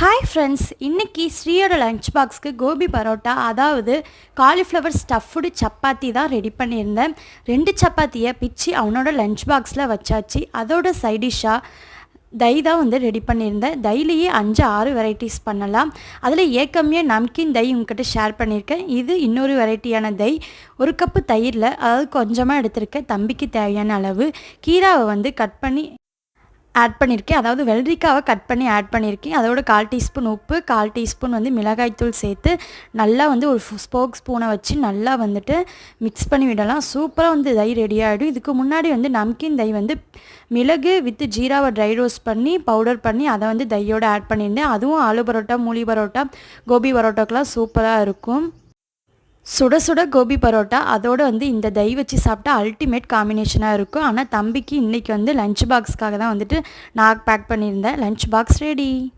Hi friends இன்னைக்கு ஸ்ரீயோட lunch பாக்ஸ்க்கு கோபி பரோட்டா அதாவது காலிஃப்ளவர் ஸ்டஃப்டு சப்பாத்தி தான் ரெடி பண்ணியிருந்தேன். ரெண்டு சப்பாத்தியை பிச்சு அவனோட லஞ்ச் பாக்ஸில் வச்சாச்சு. அதோட சைடிஷ்ஷாக தை தான் வந்து ரெடி பண்ணியிருந்தேன். தைலேயே அஞ்சு ஆறு வெரைட்டிஸ் பண்ணலாம். அதில் ஏக்கமே நம்கின் தை உங்ககிட்ட ஷேர் பண்ணியிருக்கேன். இது இன்னொரு வெரைட்டியான தை. ஒரு கப்பு தயிரில் அதாவது கொஞ்சமாக எடுத்திருக்கேன். தம்பிக்கு தேவையான அளவு. கீராவை வந்து கட் பண்ணி ஆட் பண்ணியிருக்கேன் அதாவது வெள்ளரிக்காவை கட் பண்ணி ஆட் பண்ணியிருக்கேன் அதோட கால் டீஸ்பூன் உப்பு கால் டீஸ்பூன் வந்து மிளகாய்த்தூள் சேர்த்து நல்லா வந்து ஒரு ஸ்போக் ஸ்பூனை வச்சு நல்லா வந்துட்டு மிக்ஸ் பண்ணி விடலாம். சூப்பராக வந்து தை ரெடி ஆகிடும் இதுக்கு முன்னாடி வந்து நம்கின் தை வந்து மிளகு வித்து ஜீராவை ட்ரை ரோஸ்ட் பண்ணி பவுடர் பண்ணி அதை வந்து தையோடு ஆட் பண்ணியிருந்தேன். அதுவும் ஆலு பரோட்டா மூலி பரோட்டா கோபி பரோட்டாக்கெலாம் சூப்பராக இருக்கும். சுட சுட கோபி பரோட்டா அதோடு வந்து இந்த தை வச்சு சாப்பிட்டா அல்டிமேட் காம்பினேஷனாக இருக்கும். ஆனால் தம்பிக்கு இன்றைக்கி வந்து லஞ்ச் பாக்ஸ்க்காக தான் வந்துட்டு நான் பேக் பண்ணியிருந்தேன். Lunch box ready